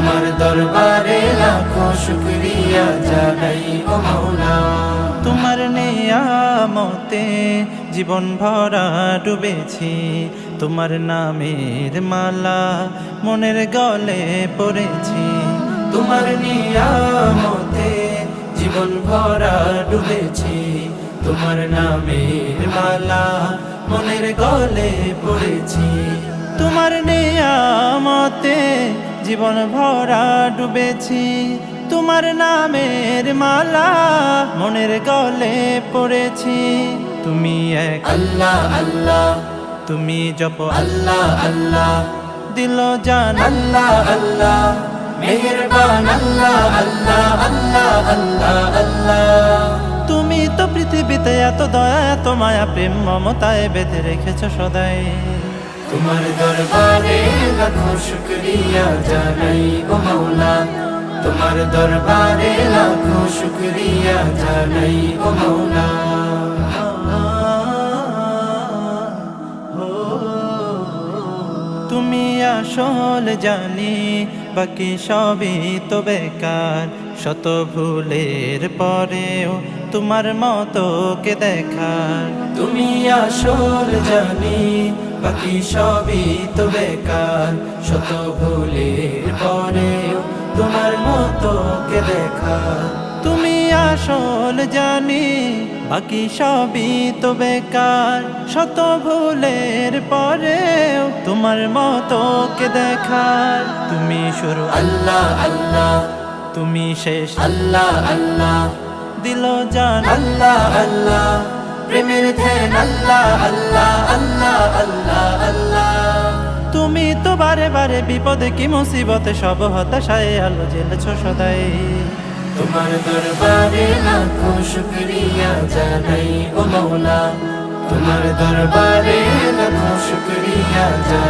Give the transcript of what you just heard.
তোমার দরবারে লাখো শুক্রিয়া জানাই ও মৌলা তোমার নেয়ামতে জীবন ভরা ডুবেছি তোমার নামের মালা মনের গলে পড়েছি। তোমার নিয়ামতে জীবন ভরা ডুবেছি তোমার নামের মালা মনের গলে পড়েছি। তোমার নেয়ামতে জীবন ভরা ডুবেছি। তোমার নামের মালা মনের গলে পড়েছি। তুমি এক আল্লাহ আল্লাহ। তুমি জপ আল্লাহ আল্লাহ। দিল জান আল্লাহ আল্লাহ। মেহেরবান আল্লাহ আল্লাহ আল্লাহ আল্লাহ আল্লাহ। তুমি তো পৃথিবীতে এত দয়া এত মায়া প্রেম মমতায় বেঁধে রেখেছ সদাই। তোমার দরবারে তোমার দরবারে লাখো শুক্রিয়া জানাই ও মৌলা তুমি আসল জানি বাকি সবই তো বেকার। শত ভুলের পরেও তোমার মতো কে দেখার? তুমি আসল জানি বাকি সবই তো বেকার। শত ভুলের পরেও তোমার মতো কে দেখা তুমি আসল জানি বাকি সবই তো বেকার। শত ভুলের পরেও তোমার মতো কে দেখার? তুমি শুরু আল্লাহ আল্লাহ তুমি শেষ। আল্লাহ আল্লাহ। দিল জান। আল্লাহ আল্লাহ। প্রেমের ধ্যান আল্লাহ আল্লাহ আল্লাহ আল্লাহ আল্লাহ। তুমি তো বারে বারে বিপদে কি মুসিবতে সব হতাশায় আলো জেলেছ সদাই। তোমার দরবারে লাখো শুক্রিয়া জানাই ও মৌলা। তোমার দরবারে লাখো শুক্রিয়া জানাই